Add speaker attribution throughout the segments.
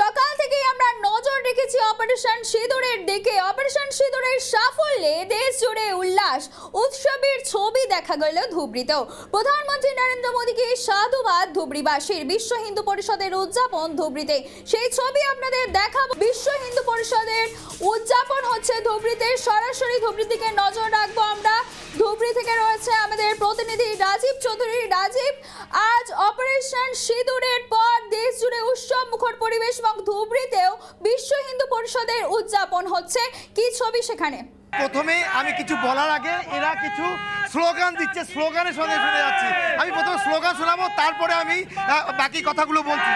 Speaker 1: সকাল থেকেই আমরা নজর রেখেছি অপারেশন সিঁদুরের দিকে। অপারেশন সিঁদুরের সাফল্যে দেশ জুড়ে উল্লাস। উৎসবের ছবি দেখা গেল ধুবড়িতেও প্রধানমন্ত্রী নরেন্দ্র মোদীকে সাধুবাদ ধুবড়িবাসীর। বিশ্ব হিন্দু পরিষদের উদযাপন ধুবড়িতে। সেই ছবি আপনাদের দেখাবো। বিশ্ব হিন্দু পরিষদের উদযাপন হচ্ছে ধুবড়িতে। সরাসরি ধুবড়ির দিকে নজর রাখব আমরা। ধুবড়ি থেকে রয়েছে আমাদের প্রতিনিধি রাজীব চৌধুরী। রাজীব, আজ অপারেশন সিঁদুরের পর জুড়ে উৎসব, মুখর পরিবেশ এবং ধুবড়িতেও বিশ্ব হিন্দু পরিষদের উদযাপন হচ্ছে। কি ছবি সেখানে?
Speaker 2: প্রথমে আমি কিছু বলার আগে এরা কিছু স্লোগান দিচ্ছে স্লোগানের সঙ্গে শুনে যাচ্ছি। আমি প্রথমে স্লোগান শোনাবো, তারপরে আমি বাকি কথাগুলো বলছি।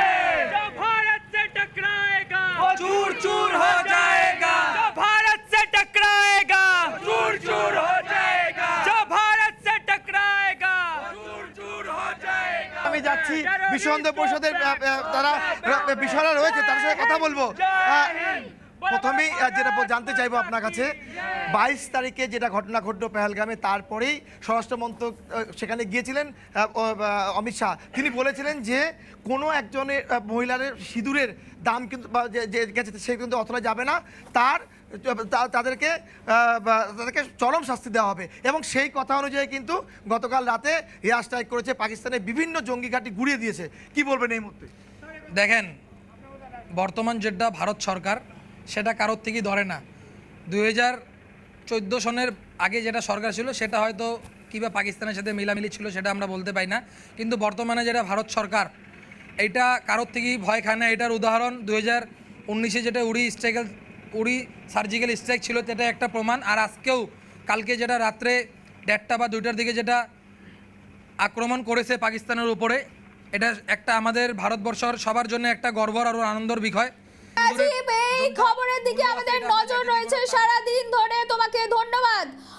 Speaker 2: আমি যাচ্ছি। বিশ্বন্দ হিন্দু পরিষদের তারা বিষয়রা রয়েছে তার সাথে কথা বলব। আহ, প্রথমেই যেটা জানতে চাইব আপনার কাছে বাইশ তারিখে যেটা ঘটনা ঘটলো পেহেলগামে তারপরেই স্বরাষ্ট্রমন্ত্রক সেখানে গিয়েছিলেন অমিত শাহ। তিনি বলেছিলেন যে কোনো একজনের আহ, মহিলার সিঁদুরের দাম কিন্তু বা যে গেছে সে কিন্তু অতলা যাবে না। তার তাদেরকে তাদেরকে চরম শাস্তি দেওয়া হবে। এবং সেই কথা অনুযায়ী কিন্তু গতকাল রাতে এয়ার স্ট্রাইক করেছে পাকিস্তানের বিভিন্ন জঙ্গি ঘাঁটি গুড়িয়ে দিয়েছে। কি বলবেন এই মুহূর্তে?
Speaker 3: দেখেন বর্তমান যেটা ভারত সরকার সেটা কারোর থেকেই ধরে না। দুই হাজার চোদ্দ সনের আগে যেটা সরকার ছিল, সেটা হয়তো কিবা পাকিস্তানের সাথে মিলামিলি ছিল সেটা আমরা বলতে পাই না। কিন্তু বর্তমানে যেটা ভারত সরকার, এটা কারোর থেকেই ভয় খায় না। এটার উদাহরণ দু হাজার উনিশে যেটা উড়ি স্ট্রাইকেল উড়ি সার্জিক্যাল স্ট্রাইক ছিল, সেটা একটা প্রমাণ। আর আজকেও কালকে যেটা রাত্রে দেড়টা বা দুইটার দিকে যেটা আক্রমণ করেছে পাকিস্তানের উপরে, এটা একটা আমাদের ভারতবর্ষর সবার জন্য একটা গর্ব আর আনন্দর বিষয়।
Speaker 1: রাজীব এই খবরের দিকে আমাদের নজর